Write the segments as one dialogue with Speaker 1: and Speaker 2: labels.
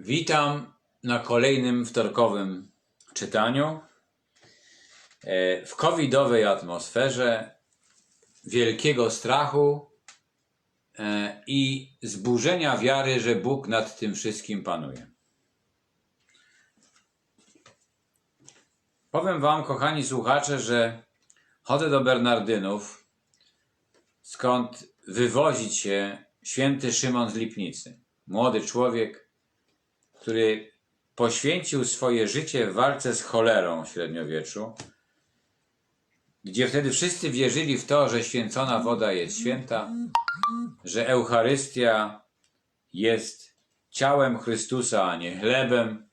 Speaker 1: Witam na kolejnym wtorkowym czytaniu. E, W covidowej atmosferze wielkiego strachu e, i zburzenia wiary, że Bóg nad tym wszystkim panuje. Powiem Wam, kochani słuchacze, że chodzę do Bernardynów, skąd wywozić się święty Szymon z Lipnicy. Młody człowiek, który poświęcił swoje życie w walce z cholerą w średniowieczu, gdzie wtedy wszyscy wierzyli w to, że święcona woda jest święta, że Eucharystia jest ciałem Chrystusa, a nie chlebem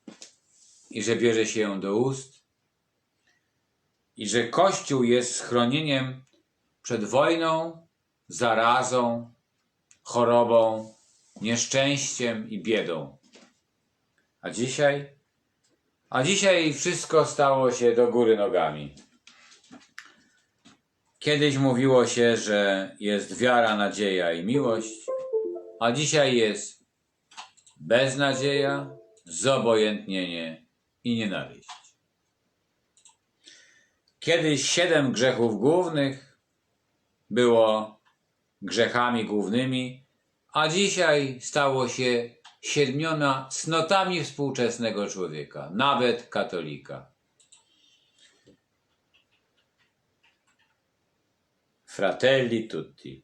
Speaker 1: i że bierze się ją do ust i że Kościół jest schronieniem przed wojną, zarazą, chorobą, nieszczęściem i biedą. A dzisiaj? A dzisiaj wszystko stało się do góry nogami. Kiedyś mówiło się, że jest wiara, nadzieja i miłość, a dzisiaj jest beznadzieja, zobojętnienie i nienawiść. Kiedyś siedem grzechów głównych było grzechami głównymi, a dzisiaj stało się siedmioma cnotami współczesnego człowieka, nawet katolika. Fratelli tutti.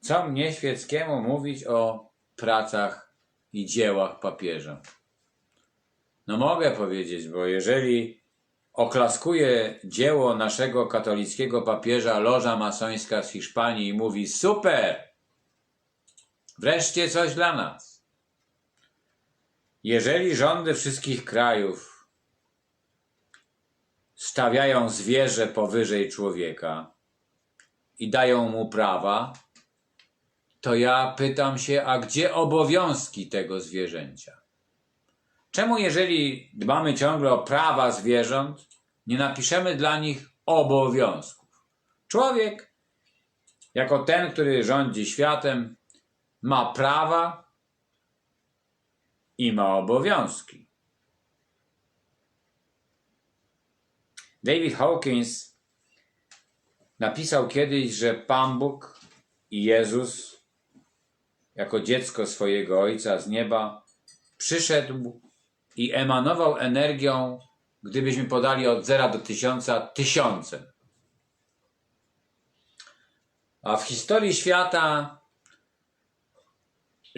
Speaker 1: Co mnie świeckiemu mówić o pracach i dziełach papieża? No mogę powiedzieć, bo jeżeli oklaskuje dzieło naszego katolickiego papieża loża masońska z Hiszpanii i mówi super, wreszcie coś dla nas. Jeżeli rządy wszystkich krajów stawiają zwierzę powyżej człowieka i dają mu prawa, to ja pytam się, a gdzie obowiązki tego zwierzęcia? Czemu, jeżeli dbamy ciągle o prawa zwierząt, nie napiszemy dla nich obowiązków? Człowiek, jako ten, który rządzi światem, ma prawa i ma obowiązki. David Hawkins napisał kiedyś, że Pan Bóg i Jezus, jako dziecko swojego Ojca z nieba, przyszedł i emanował energią, gdybyśmy podali od zera do tysiąca, tysiącem. A w historii świata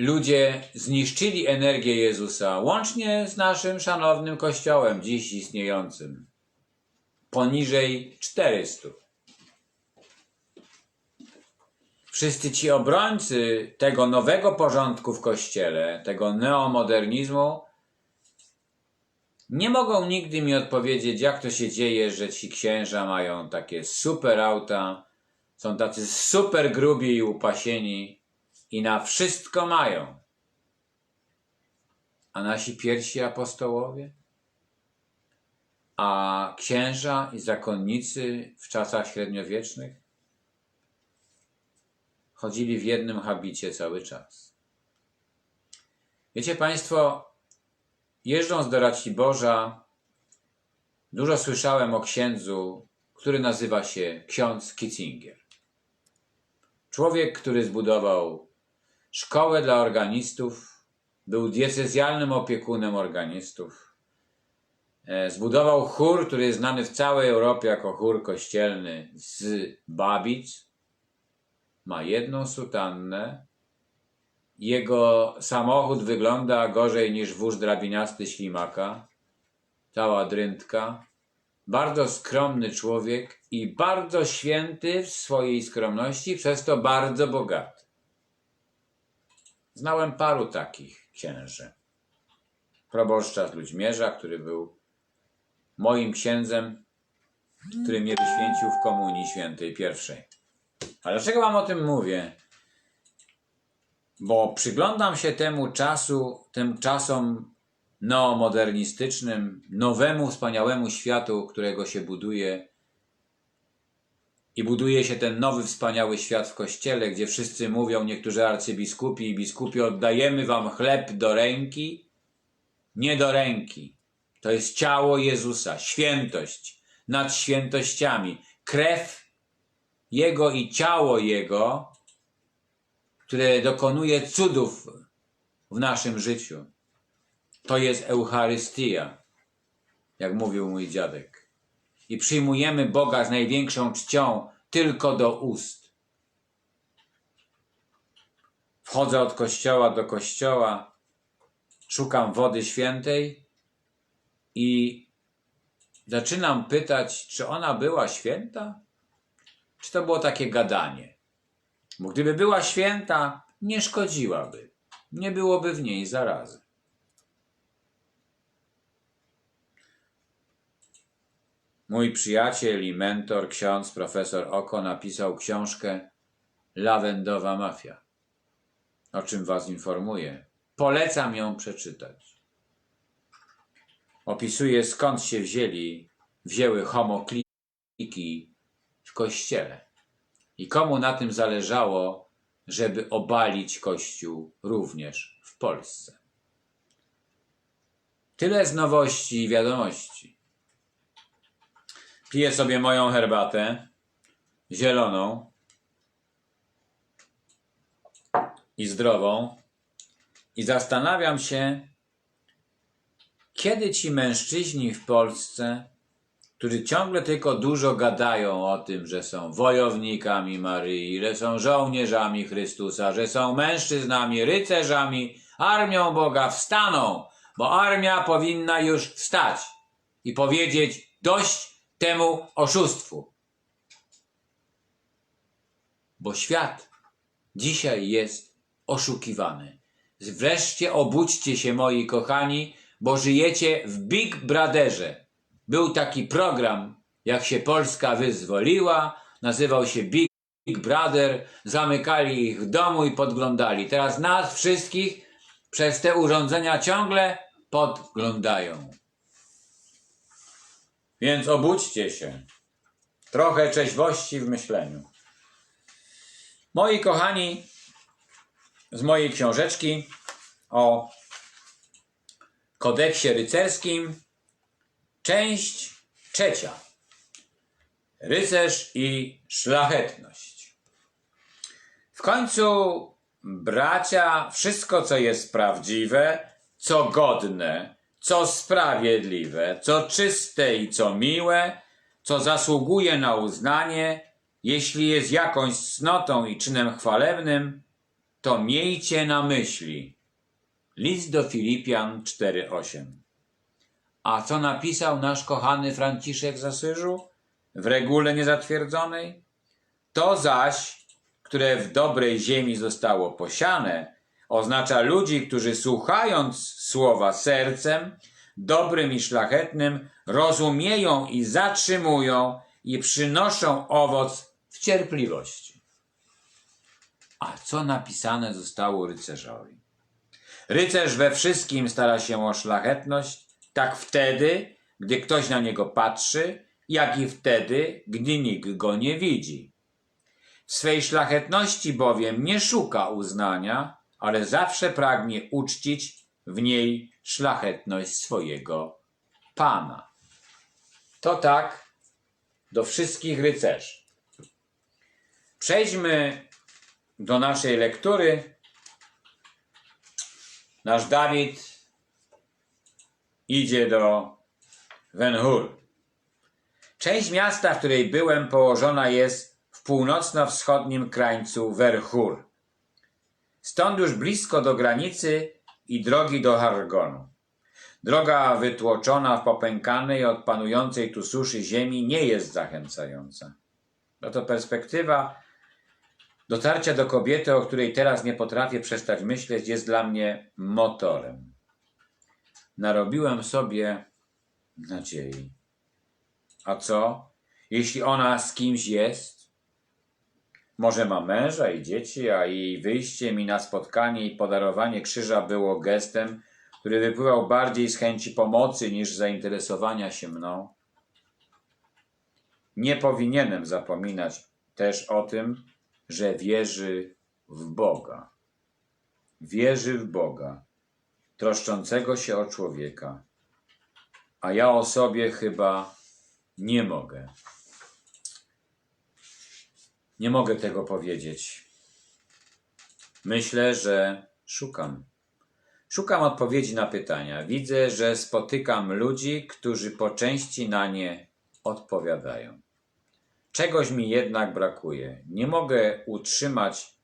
Speaker 1: ludzie zniszczyli energię Jezusa, łącznie z naszym szanownym Kościołem, dziś istniejącym. Poniżej 400. Wszyscy ci obrońcy tego nowego porządku w Kościele, tego neomodernizmu, nie mogą nigdy mi odpowiedzieć, jak to się dzieje, że ci księża mają takie super auta, są tacy super grubi i upasieni i na wszystko mają. A nasi pierwsi apostołowie? A księża i zakonnicy w czasach średniowiecznych? Chodzili w jednym habicie cały czas. Wiecie Państwo, Jeżdżąc do Raciborza, dużo słyszałem o księdzu, który nazywa się ksiądz Kitzinger. Człowiek, który zbudował szkołę dla organistów, był diecezjalnym opiekunem organistów. E, Zbudował chór, który jest znany w całej Europie jako chór kościelny z Babic. Ma jedną sutannę, jego samochód wygląda gorzej niż wóz drabiniasty ślimaka. Cała drętka. Bardzo skromny człowiek i bardzo święty w swojej skromności, przez to bardzo bogaty. Znałem paru takich księży. Proboszcza z Ludźmierza, który był moim księdzem, który mnie wyświęcił w Komunii Świętej pierwszej. Ale dlaczego wam o tym mówię? bo przyglądam się temu czasu, tym czasom neomodernistycznym, nowemu, wspaniałemu światu, którego się buduje. I buduje się ten nowy, wspaniały świat w kościele, gdzie wszyscy mówią, niektórzy arcybiskupi i biskupi, oddajemy wam chleb do ręki, nie do ręki. To jest ciało Jezusa, świętość nad świętościami, krew Jego i ciało Jego, które dokonuje cudów w naszym życiu. To jest Eucharystia, jak mówił mój dziadek. I przyjmujemy Boga z największą czcią tylko do ust. Wchodzę od kościoła do kościoła, szukam wody świętej i zaczynam pytać, czy ona była święta? Czy to było takie gadanie? Bo gdyby była święta, nie szkodziłaby. Nie byłoby w niej zarazy. Mój przyjaciel i mentor, ksiądz profesor Oko, napisał książkę Lawendowa Mafia. O czym Was informuję. Polecam ją przeczytać. Opisuje skąd się wzięli, wzięły homokliki w kościele i komu na tym zależało, żeby obalić Kościół również w Polsce. Tyle z nowości i wiadomości. Piję sobie moją herbatę zieloną i zdrową i zastanawiam się, kiedy ci mężczyźni w Polsce, którzy ciągle tylko dużo gadają o tym, że są wojownikami Maryi, że są żołnierzami Chrystusa, że są mężczyznami, rycerzami, armią Boga, wstaną, bo armia powinna już wstać i powiedzieć dość temu oszustwu. Bo świat dzisiaj jest oszukiwany. Wreszcie obudźcie się, moi kochani, bo żyjecie w Big Brotherze. Był taki program, jak się Polska wyzwoliła, nazywał się Big Brother, zamykali ich w domu i podglądali. Teraz nas wszystkich przez te urządzenia ciągle podglądają. Więc obudźcie się. Trochę trzeźwości w myśleniu. Moi kochani, z mojej książeczki o kodeksie rycerskim, część trzecia. Rycerz i szlachetność. W końcu, bracia, wszystko, co jest prawdziwe, co godne, co sprawiedliwe, co czyste i co miłe, co zasługuje na uznanie, jeśli jest jakąś cnotą i czynem chwalebnym, to miejcie na myśli. List do Filipian 4:8. A co napisał nasz kochany Franciszek z Asyżu w regule niezatwierdzonej? To zaś, które w dobrej ziemi zostało posiane, oznacza ludzi, którzy słuchając słowa sercem, dobrym i szlachetnym, rozumieją i zatrzymują i przynoszą owoc w cierpliwości. A co napisane zostało rycerzowi? Rycerz we wszystkim stara się o szlachetność, tak wtedy, gdy ktoś na niego patrzy, jak i wtedy, gdy nikt go nie widzi. W swej szlachetności bowiem nie szuka uznania, ale zawsze pragnie uczcić w niej szlachetność swojego Pana. To tak do wszystkich rycerzy. Przejdźmy do naszej lektury. Nasz Dawid idzie do Wenhur. Część miasta, w której byłem, położona jest w północno-wschodnim krańcu Werchur. Stąd już blisko do granicy i drogi do Hargonu. Droga wytłoczona w popękanej od panującej tu suszy ziemi nie jest zachęcająca. Oto perspektywa dotarcia do kobiety, o której teraz nie potrafię przestać myśleć, jest dla mnie motorem. Narobiłem sobie nadziei. A co, jeśli ona z kimś jest? Może ma męża i dzieci, a jej wyjście mi na spotkanie i podarowanie krzyża było gestem, który wypływał bardziej z chęci pomocy niż zainteresowania się mną. Nie powinienem zapominać też o tym, że wierzy w Boga. Wierzy w Boga, troszczącego się o człowieka. A ja o sobie chyba nie mogę. Nie mogę tego powiedzieć. Myślę, że szukam. Szukam odpowiedzi na pytania. Widzę, że spotykam ludzi, którzy po części na nie odpowiadają. Czegoś mi jednak brakuje. Nie mogę utrzymać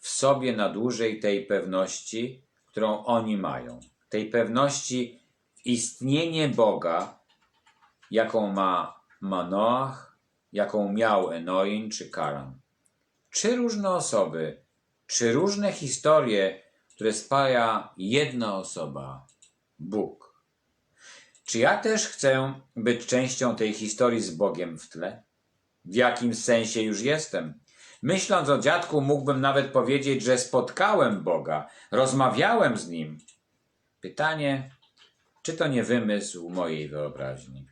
Speaker 1: w sobie na dłużej tej pewności, którą oni mają. Tej pewności w istnienie Boga, jaką ma Manoach, jaką miał Enoin czy Karan. Czy różne osoby, czy różne historie, które spaja jedna osoba, Bóg. Czy ja też chcę być częścią tej historii z Bogiem w tle? W jakim sensie już jestem? Myśląc o dziadku, mógłbym nawet powiedzieć, że spotkałem Boga, rozmawiałem z nim. Pytanie, czy to nie wymysł mojej wyobraźni?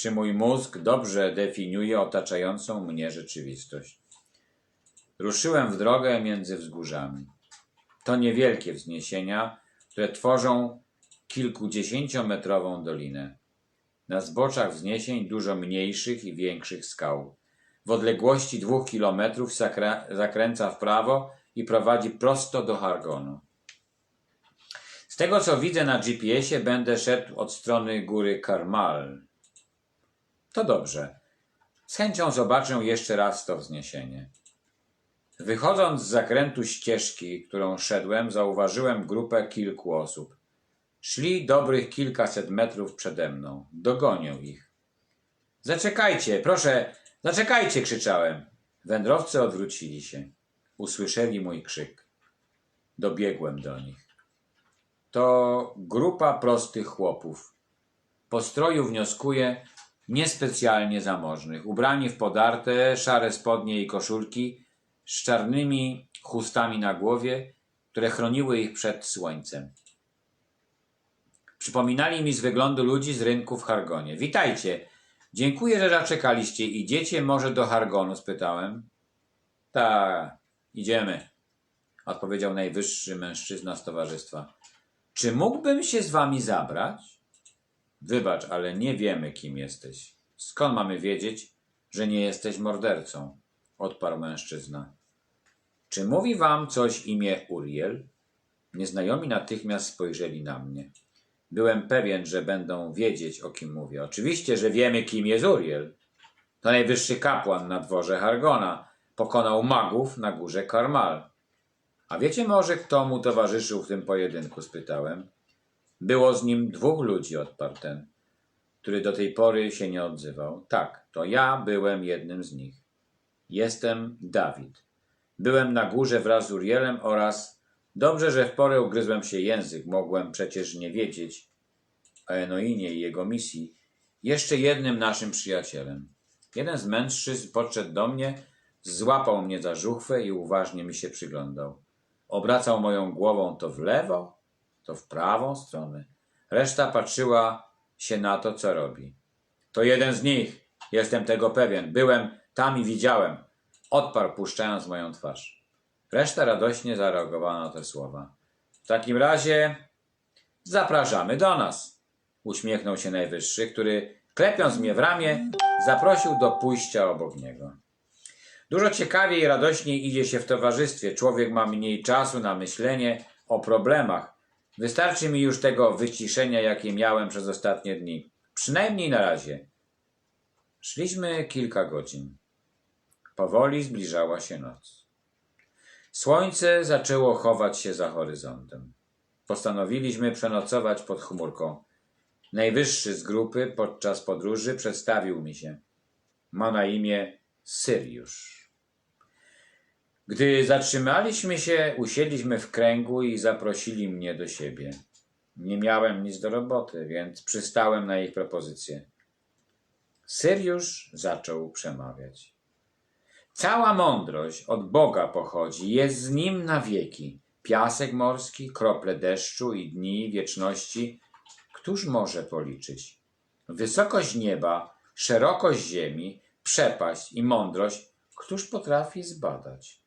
Speaker 1: Czy mój mózg dobrze definiuje otaczającą mnie rzeczywistość? Ruszyłem w drogę między wzgórzami. To niewielkie wzniesienia, które tworzą kilkudziesięciometrową dolinę. Na zboczach wzniesień dużo mniejszych i większych skał. W odległości dwóch kilometrów zakręca w prawo i prowadzi prosto do Hargonu. Z tego co widzę na GPS-ie, będę szedł od strony góry Karmal. To dobrze. Z chęcią zobaczę jeszcze raz to wzniesienie. Wychodząc z zakrętu ścieżki, którą szedłem, zauważyłem grupę kilku osób. Szli dobrych kilkaset metrów przede mną. Dogonię ich. Zaczekajcie, proszę, zaczekajcie, krzyczałem. Wędrowcy odwrócili się. Usłyszeli mój krzyk. Dobiegłem do nich. To grupa prostych chłopów. Po stroju wnioskuję niespecjalnie zamożnych, ubrani w podarte, szare spodnie i koszulki, z czarnymi chustami na głowie, które chroniły ich przed słońcem. Przypominali mi z wyglądu ludzi z rynku w Hargonie. Witajcie. Dziękuję, że zaczekaliście. Idziecie może do Hargonu? spytałem. Tak, idziemy, odpowiedział najwyższy mężczyzna z towarzystwa. Czy mógłbym się z wami zabrać? Wybacz, ale nie wiemy, kim jesteś. Skąd mamy wiedzieć, że nie jesteś mordercą? Odparł mężczyzna. Czy mówi wam coś imię Uriel? Nieznajomi natychmiast spojrzeli na mnie. Byłem pewien, że będą wiedzieć, o kim mówię. Oczywiście, że wiemy, kim jest Uriel. To najwyższy kapłan na dworze Hargona. Pokonał magów na górze Karmal. A wiecie może, kto mu towarzyszył w tym pojedynku? spytałem. Było z nim dwóch ludzi, odparł ten, który do tej pory się nie odzywał. Tak, to ja byłem jednym z nich. Jestem Dawid. Byłem na górze wraz z Urielem oraz dobrze, że w porę ugryzłem się język. Mogłem przecież nie wiedzieć o Enoinie i jego misji. Jeszcze jednym naszym przyjacielem. Jeden z mężczyzn podszedł do mnie, złapał mnie za żuchwę i uważnie mi się przyglądał. Obracał moją głową to w lewo, to w prawą stronę. Reszta patrzyła się na to, co robi. To jeden z nich. Jestem tego pewien. Byłem tam i widziałem. Odparł, puszczając moją twarz. Reszta radośnie zareagowała na te słowa. W takim razie zapraszamy do nas. Uśmiechnął się najwyższy, który, klepiąc mnie w ramię, zaprosił do pójścia obok niego. Dużo ciekawiej i radośniej idzie się w towarzystwie. Człowiek ma mniej czasu na myślenie o problemach. Wystarczy mi już tego wyciszenia, jakie miałem przez ostatnie dni. Przynajmniej na razie. Szliśmy kilka godzin. Powoli zbliżała się noc. Słońce zaczęło chować się za horyzontem. Postanowiliśmy przenocować pod chmurką. Najwyższy z grupy podczas podróży przedstawił mi się. Ma na imię Syriusz. Gdy zatrzymaliśmy się, usiedliśmy w kręgu i zaprosili mnie do siebie. Nie miałem nic do roboty, więc przystałem na ich propozycję. Syriusz zaczął przemawiać. Cała mądrość od Boga pochodzi, jest z nim na wieki. Piasek morski, krople deszczu i dni wieczności, któż może policzyć? Wysokość nieba, szerokość ziemi, przepaść i mądrość któż potrafi zbadać?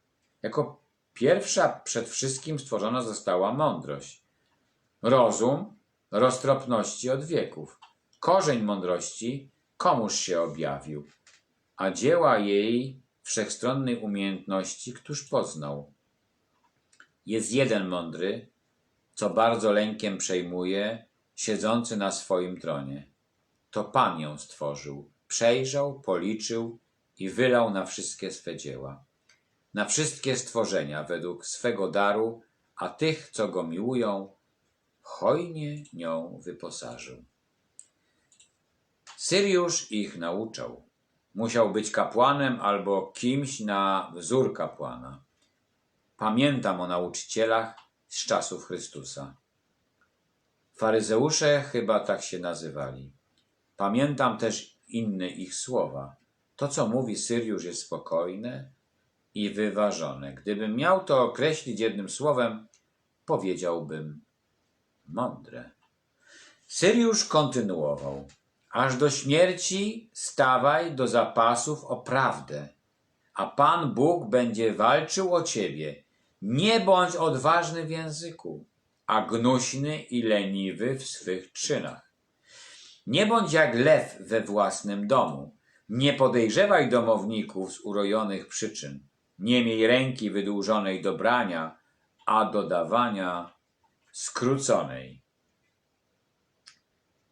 Speaker 1: Jako pierwsza przed wszystkim stworzona została mądrość. Rozum roztropności od wieków. Korzeń mądrości komuż się objawił, a dzieła jej wszechstronnej umiejętności któż poznał. Jest jeden mądry, co bardzo lękiem przejmuje, siedzący na swoim tronie. To Pan ją stworzył, przejrzał, policzył i wylał na wszystkie swe dzieła. Na wszystkie stworzenia według swego daru, a tych, co go miłują, hojnie nią wyposażył. Syriusz ich nauczał. Musiał być kapłanem albo kimś na wzór kapłana. Pamiętam o nauczycielach z czasów Chrystusa. Faryzeusze chyba tak się nazywali. Pamiętam też inne ich słowa. To, co mówi Syriusz, jest spokojne i wyważone. Gdybym miał to określić jednym słowem, powiedziałbym mądre. Syriusz kontynuował. Aż do śmierci stawaj do zapasów o prawdę, a Pan Bóg będzie walczył o ciebie. Nie bądź odważny w języku, a gnuśny i leniwy w swych czynach. Nie bądź jak lew we własnym domu. Nie podejrzewaj domowników z urojonych przyczyn. Nie miej ręki wydłużonej do brania, a do dawania skróconej.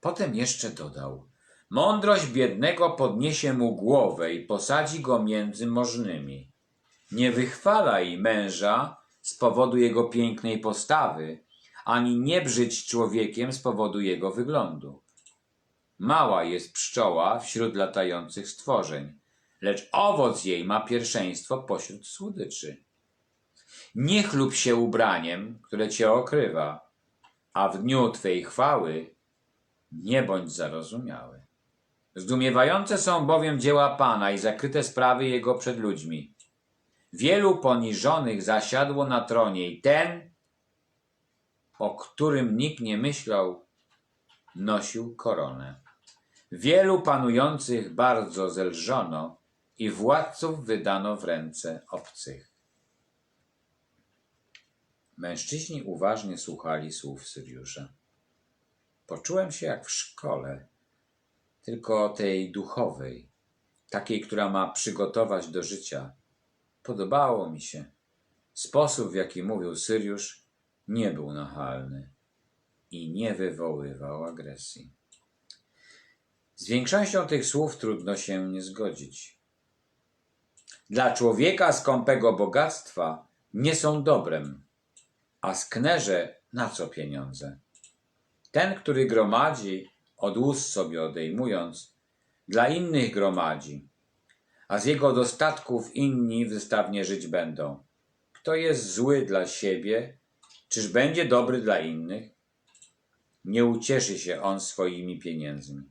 Speaker 1: Potem jeszcze dodał: Mądrość biednego podniesie mu głowę i posadzi go między możnymi. Nie wychwalaj męża z powodu jego pięknej postawy, ani nie brzydź człowiekiem z powodu jego wyglądu. Mała jest pszczoła wśród latających stworzeń, lecz owoc jej ma pierwszeństwo pośród słodyczy. Nie chlub się ubraniem, które cię okrywa, a w dniu twej chwały nie bądź zarozumiały. Zdumiewające są bowiem dzieła Pana i zakryte sprawy Jego przed ludźmi. Wielu poniżonych zasiadło na tronie i ten, o którym nikt nie myślał, nosił koronę. Wielu panujących bardzo zelżono i władców wydano w ręce obcych. Mężczyźni uważnie słuchali słów Syriusza. Poczułem się jak w szkole, tylko tej duchowej, takiej, która ma przygotować do życia. Podobało mi się. Sposób, w jaki mówił Syriusz, nie był nachalny i nie wywoływał agresji. Z większością tych słów trudno się nie zgodzić. Dla człowieka skąpego bogactwa nie są dobrem, a sknerze na co pieniądze? Ten, który gromadzi, od ust sobie odejmując, dla innych gromadzi, a z jego dostatków inni wystawnie żyć będą. Kto jest zły dla siebie, czyż będzie dobry dla innych? Nie ucieszy się on swoimi pieniędzmi.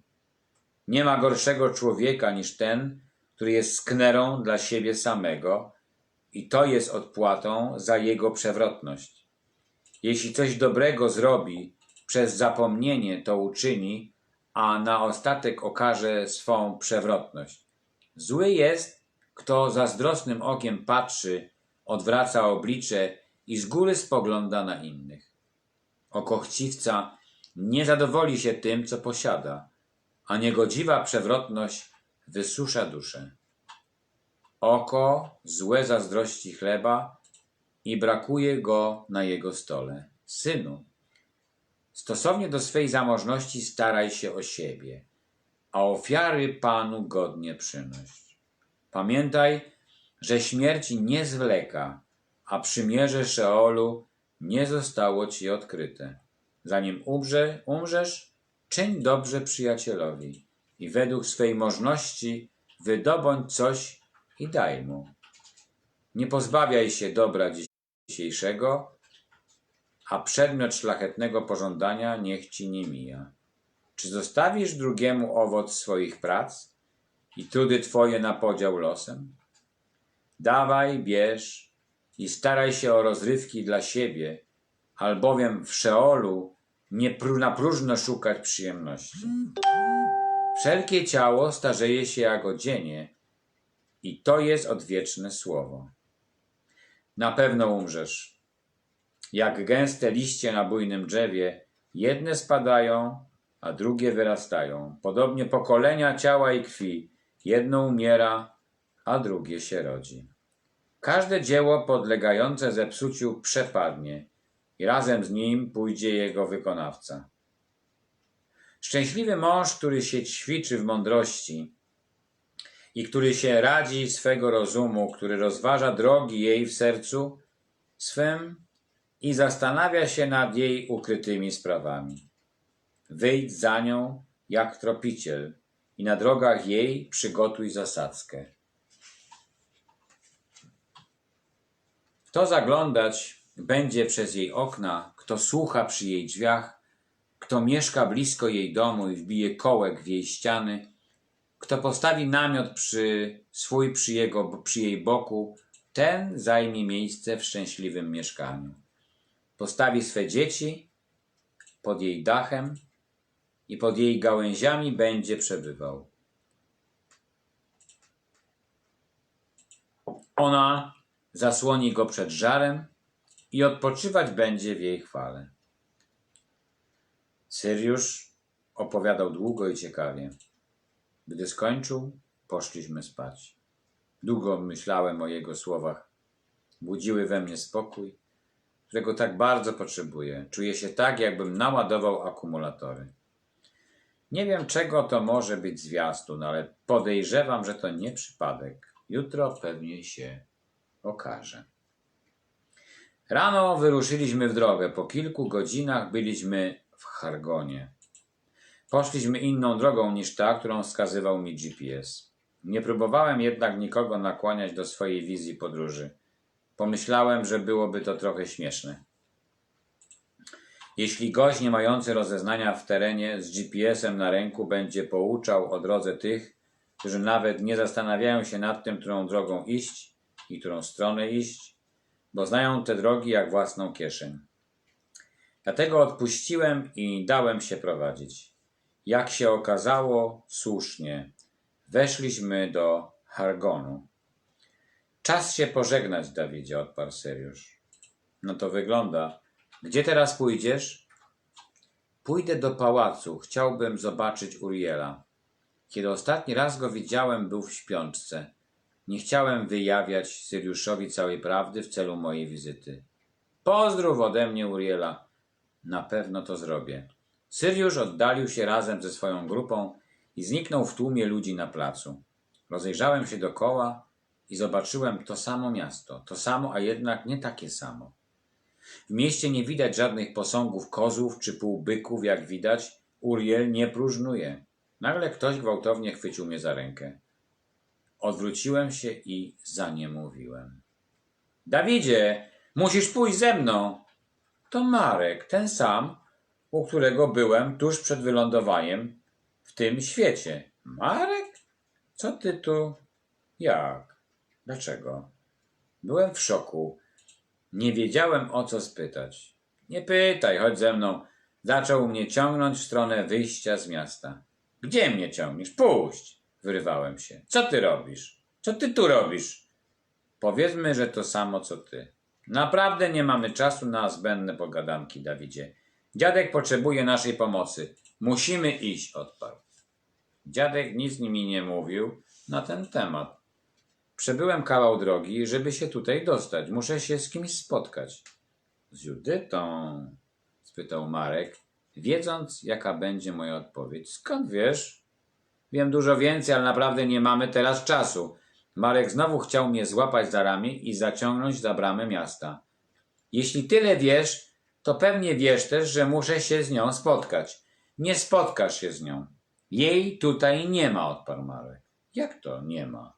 Speaker 1: Nie ma gorszego człowieka niż ten, który jest sknerą dla siebie samego, i to jest odpłatą za jego przewrotność. Jeśli coś dobrego zrobi, przez zapomnienie to uczyni, a na ostatek okaże swą przewrotność. Zły jest, kto zazdrosnym okiem patrzy, odwraca oblicze i z góry spogląda na innych. Oko chciwca nie zadowoli się tym, co posiada, a niegodziwa przewrotność wysusza duszę. Oko złe zazdrości chleba i brakuje go na jego stole. Synu, stosownie do swej zamożności staraj się o siebie, a ofiary Panu godnie przynoś. Pamiętaj, że śmierci nie zwleka, a przymierze Szeolu nie zostało ci odkryte. Zanim umrze, umrzesz, czyń dobrze przyjacielowi i według swej możności wydobądź coś i daj mu. Nie pozbawiaj się dobra dzisiejszego, a przedmiot szlachetnego pożądania niech ci nie mija. Czy zostawisz drugiemu owoc swoich prac i trudy twoje na podział losem? Dawaj, bierz i staraj się o rozrywki dla siebie, albowiem w Szeolu nie na próżno szukać przyjemności. Wszelkie ciało starzeje się jak odzienie, I to jest odwieczne słowo. Na pewno umrzesz. Jak gęste liście na bujnym drzewie, jedne spadają, a drugie wyrastają. Podobnie pokolenia ciała i krwi, jedno umiera, a drugie się rodzi. Każde dzieło podlegające zepsuciu przepadnie i razem z nim pójdzie jego wykonawca. Szczęśliwy mąż, który się ćwiczy w mądrości i który się radzi swego rozumu, który rozważa drogi jej w sercu swym i zastanawia się nad jej ukrytymi sprawami. Wyjdź za nią jak tropiciel i na drogach jej przygotuj zasadzkę. Kto zaglądać będzie przez jej okna, kto słucha przy jej drzwiach, kto mieszka blisko jej domu i wbije kołek w jej ściany, kto postawi namiot przy, swój przy, jego, przy jej boku, ten zajmie miejsce w szczęśliwym mieszkaniu. Postawi swe dzieci pod jej dachem i pod jej gałęziami będzie przebywał. Ona zasłoni go przed żarem i odpoczywać będzie w jej chwale. Syriusz opowiadał długo i ciekawie. Gdy skończył, poszliśmy spać. Długo myślałem o jego słowach. Budziły we mnie spokój, którego tak bardzo potrzebuję. Czuję się tak, jakbym naładował akumulatory. Nie wiem, czego to może być zwiastun, ale podejrzewam, że to nie przypadek. Jutro pewnie się okaże. Rano wyruszyliśmy w drogę. Po kilku godzinach byliśmy w Hargonie. Poszliśmy inną drogą niż ta, którą wskazywał mi GPS. Nie próbowałem jednak nikogo nakłaniać do swojej wizji podróży. Pomyślałem, że byłoby to trochę śmieszne. Jeśli gość nie mający rozeznania w terenie z GPS-em na ręku będzie pouczał o drodze tych, którzy nawet nie zastanawiają się nad tym, którą drogą iść i którą stronę iść, bo znają te drogi jak własną kieszeń. Dlatego odpuściłem i dałem się prowadzić. Jak się okazało, słusznie. Weszliśmy do Hargonu. Czas się pożegnać, Dawidzie, odparł Syriusz. No to wygląda. Gdzie teraz pójdziesz? Pójdę do pałacu. Chciałbym zobaczyć Uriela. Kiedy ostatni raz go widziałem, był w śpiączce. Nie chciałem wyjawiać Syriuszowi całej prawdy w celu mojej wizyty. Pozdrów ode mnie Uriela. Na pewno to zrobię. Syriusz oddalił się razem ze swoją grupą i zniknął w tłumie ludzi na placu. Rozejrzałem się dokoła i zobaczyłem to samo miasto, to samo, a jednak nie takie samo. W mieście nie widać żadnych posągów kozłów czy półbyków, jak widać, Uriel nie próżnuje. Nagle ktoś gwałtownie chwycił mnie za rękę. Odwróciłem się i zaniemówiłem. Dawidzie, musisz pójść ze mną. To Marek, ten sam, u którego byłem tuż przed wylądowaniem w tym świecie. Marek? Co ty tu? Jak? Dlaczego? Byłem w szoku. Nie wiedziałem o co spytać. Nie pytaj, chodź ze mną. Zaczął mnie ciągnąć w stronę wyjścia z miasta. Gdzie mnie ciągniesz? Puść! Wyrywałem się. Co ty robisz? Co ty tu robisz? Powiedzmy, że to samo co ty. Naprawdę nie mamy czasu na zbędne pogadanki, Dawidzie. Dziadek potrzebuje naszej pomocy. Musimy iść, odparł. Dziadek nic mi nie mówił na ten temat. Przebyłem kawał drogi, żeby się tutaj dostać. Muszę się z kimś spotkać. Z Judytą? spytał Marek, wiedząc, jaka będzie moja odpowiedź. Skąd wiesz? Wiem dużo więcej, ale naprawdę nie mamy teraz czasu. Marek znowu chciał mnie złapać za ramię i zaciągnąć za bramę miasta. Jeśli tyle wiesz, to pewnie wiesz też, że muszę się z nią spotkać. Nie spotkasz się z nią. Jej tutaj nie ma, odparł Marek. Jak to nie ma?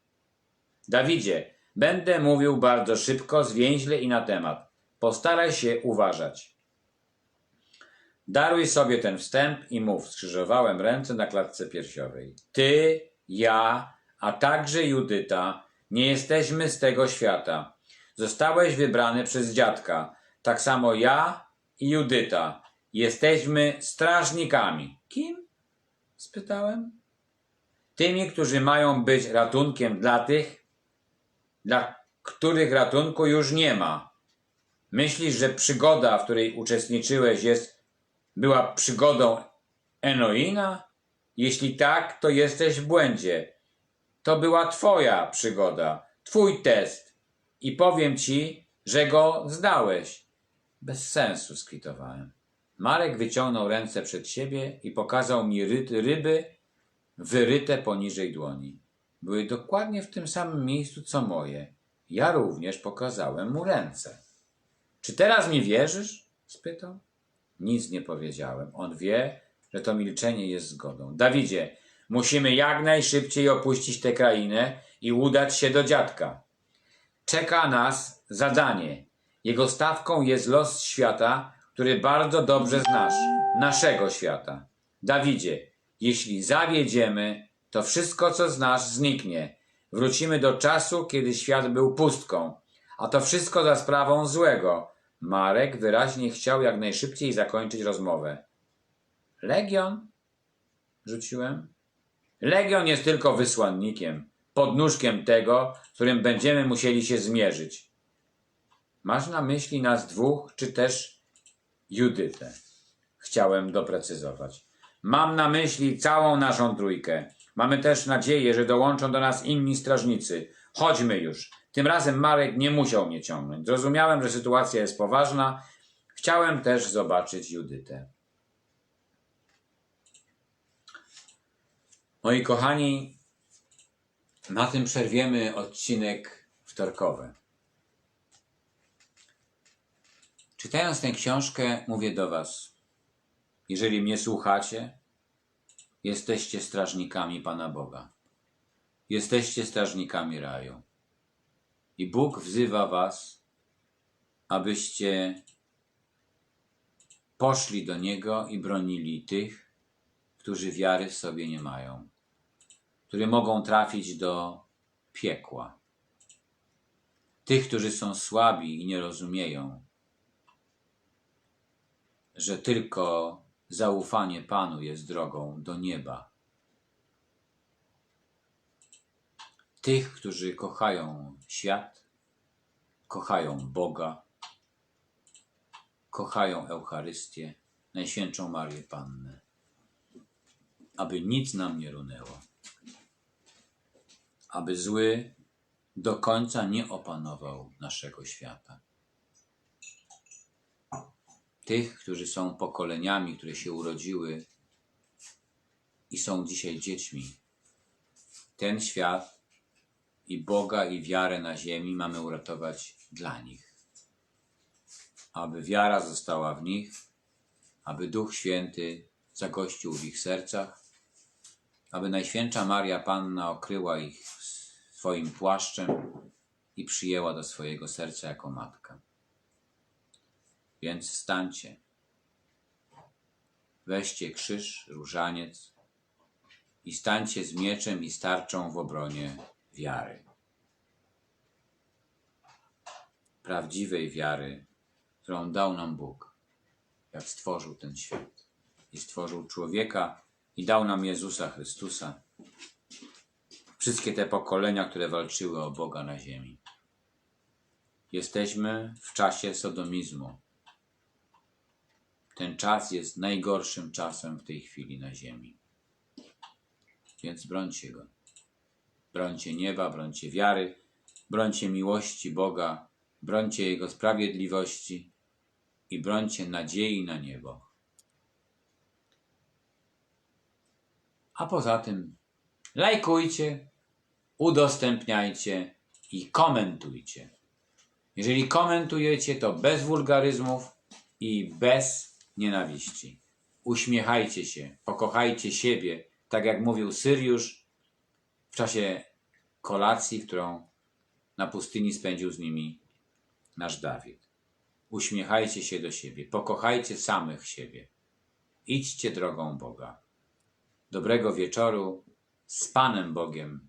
Speaker 1: Dawidzie, będę mówił bardzo szybko, zwięźle i na temat. Postaraj się uważać. Daruj sobie ten wstęp i mów. Skrzyżowałem ręce na klatce piersiowej. Ty, ja, a także Judyta nie jesteśmy z tego świata. Zostałeś wybrany przez dziadka. Tak samo ja i Judyta. Jesteśmy strażnikami. Kim? spytałem. Tymi, którzy mają być ratunkiem dla tych, dla których ratunku już nie ma. Myślisz, że przygoda, w której uczestniczyłeś, jest, była przygodą Enoina? Jeśli tak, to jesteś w błędzie. To była twoja przygoda, twój test. I powiem ci, że go zdałeś. Bez sensu, skwitowałem. Marek wyciągnął ręce przed siebie i pokazał mi ry- ryby wyryte poniżej dłoni. Były dokładnie w tym samym miejscu co moje. Ja również pokazałem mu ręce. Czy teraz mi wierzysz? spytał. Nic nie powiedziałem. On wie, że to milczenie jest zgodą. Dawidzie, musimy jak najszybciej opuścić tę krainę i udać się do dziadka. Czeka nas zadanie. Jego stawką jest los świata, który bardzo dobrze znasz. Naszego świata. Dawidzie, jeśli zawiedziemy, to wszystko, co znasz, zniknie. Wrócimy do czasu, kiedy świat był pustką. A to wszystko za sprawą złego. Marek wyraźnie chciał jak najszybciej zakończyć rozmowę. Legion? Rzuciłem. Legion jest tylko wysłannikiem, podnóżkiem tego, z którym będziemy musieli się zmierzyć. Masz na myśli nas dwóch, czy też Judytę? Chciałem doprecyzować. Mam na myśli całą naszą trójkę. Mamy też nadzieję, że dołączą do nas inni strażnicy. Chodźmy już. Tym razem Marek nie musiał mnie ciągnąć. Zrozumiałem, że sytuacja jest poważna. Chciałem też zobaczyć Judytę. Moi kochani, na tym przerwiemy odcinek wtorkowy. Czytając tę książkę, mówię do Was: jeżeli mnie słuchacie, jesteście strażnikami Pana Boga. Jesteście strażnikami raju. I Bóg wzywa Was, abyście poszli do Niego i bronili tych, którzy wiary w sobie nie mają, którzy mogą trafić do piekła. Tych, którzy są słabi i nie rozumieją, że tylko zaufanie Panu jest drogą do nieba. Tych, którzy kochają świat, kochają Boga, kochają Eucharystię, Najświętszą Marię Pannę, aby nic nam nie runęło, aby zły do końca nie opanował naszego świata tych, którzy są pokoleniami, które się urodziły i są dzisiaj dziećmi. Ten świat i Boga, i wiarę na ziemi mamy uratować dla nich. Aby wiara została w nich, aby Duch Święty zagościł w ich sercach, aby Najświętsza Maria Panna okryła ich swoim płaszczem i przyjęła do swojego serca jako matka. Więc wstańcie. Weźcie krzyż, różaniec i stańcie z mieczem i starczą w obronie wiary. Prawdziwej wiary, którą dał nam Bóg, jak stworzył ten świat. I stworzył człowieka i dał nam Jezusa Chrystusa. Wszystkie te pokolenia, które walczyły o Boga na ziemi. Jesteśmy w czasie sodomizmu. Ten czas jest najgorszym czasem w tej chwili na ziemi. Więc brońcie go. Brońcie nieba, brońcie wiary, brońcie miłości Boga, brońcie Jego sprawiedliwości i brońcie nadziei na niebo. A poza tym lajkujcie, udostępniajcie i komentujcie. Jeżeli komentujecie, to bez wulgaryzmów i bez nienawiści. Uśmiechajcie się, pokochajcie siebie, tak jak mówił Syriusz w czasie kolacji, którą na pustyni spędził z nimi nasz Dawid. Uśmiechajcie się do siebie, pokochajcie samych siebie. Idźcie drogą Boga. Dobrego wieczoru z Panem Bogiem